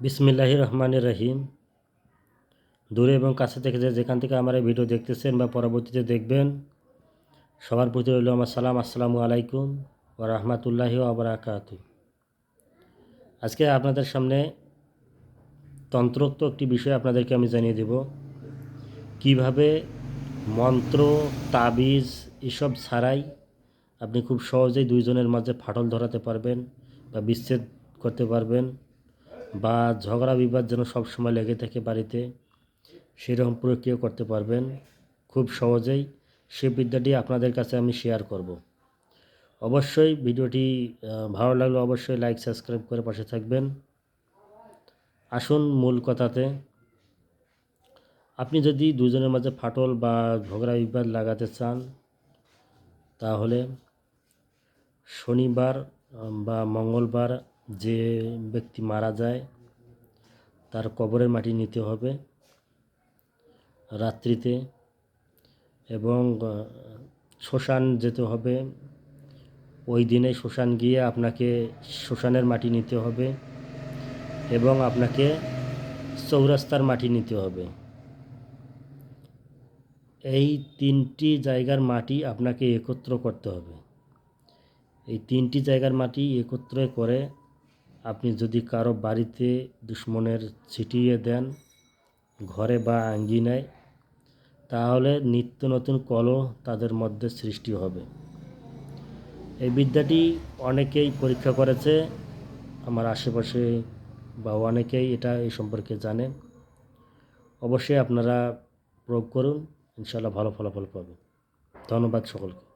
বিসমিল্লাহি রহমান রহিম দূরে এবং কাছে থেকে যেখান থেকে আমার এই ভিডিও দেখতেছেন বা পরবর্তীতে দেখবেন, সবার প্রতি রইল আমার সালাম, আসসালামু আলাইকুম ও রহমতুল্লাহি আবরাকাত আজকে আপনাদের সামনে তন্ত্রোক্ত একটি বিষয় আপনাদেরকে আমি জানিয়ে দেব। কীভাবে মন্ত্র, তাবিজ এসব ছাড়াই আপনি খুব সহজেই দুইজনের মাঝে ফাটল ধরাতে পারবেন বা বিচ্ছেদ করতে পারবেন। বা ঝগড়া বিবাদ যেন সবসময় লেগে থাকে বাড়িতে, সেরকম প্রক্রিয়া করতে পারবেন। খুব সহজেই সে বিদ্যাটি আপনাদের কাছে আমি শেয়ার করব। অবশ্যই ভিডিওটি ভালো লাগলে অবশ্যই লাইক সাবস্ক্রাইব করে পাশে থাকবেন। আসুন মূল কথাতে, আপনি যদি দুজনের মাঝে ফাটল বা ঝগড়া বিবাদ লাগাতে চান, তাহলে শনিবার বা মঙ্গলবার যে ব্যক্তি মারা যায়, তার কবরের মাটি নিতে হবে রাত্রিতে এবং শ্মশান যেতে হবে। ওই দিনে শ্মশান গিয়ে আপনাকে শ্মশানের মাটি নিতে হবে এবং আপনাকে চৌরাস্তার মাটি নিতে হবে। এই তিনটি জায়গার মাটি আপনাকে একত্র করতে হবে। এই তিনটি জায়গার মাটি একত্র করে আপনি যদি কারও বাড়িতে দুশ্মনের ছিটিয়ে দেন, ঘরে বা আঙ্গিনায়, তাহলে নিত্য নতুন কলহ তাদের মধ্যে সৃষ্টি হবে। এই বিদ্যাটি অনেকেই পরীক্ষা করেছে। আমার আশেপাশে বা অনেকেই এটা এই সম্পর্কে জানে। অবশ্যই আপনারা প্রয়োগ করুন ইনশাল্লাহ ভালো ফলাফল পাবেন ধন্যবাদ সকলকে।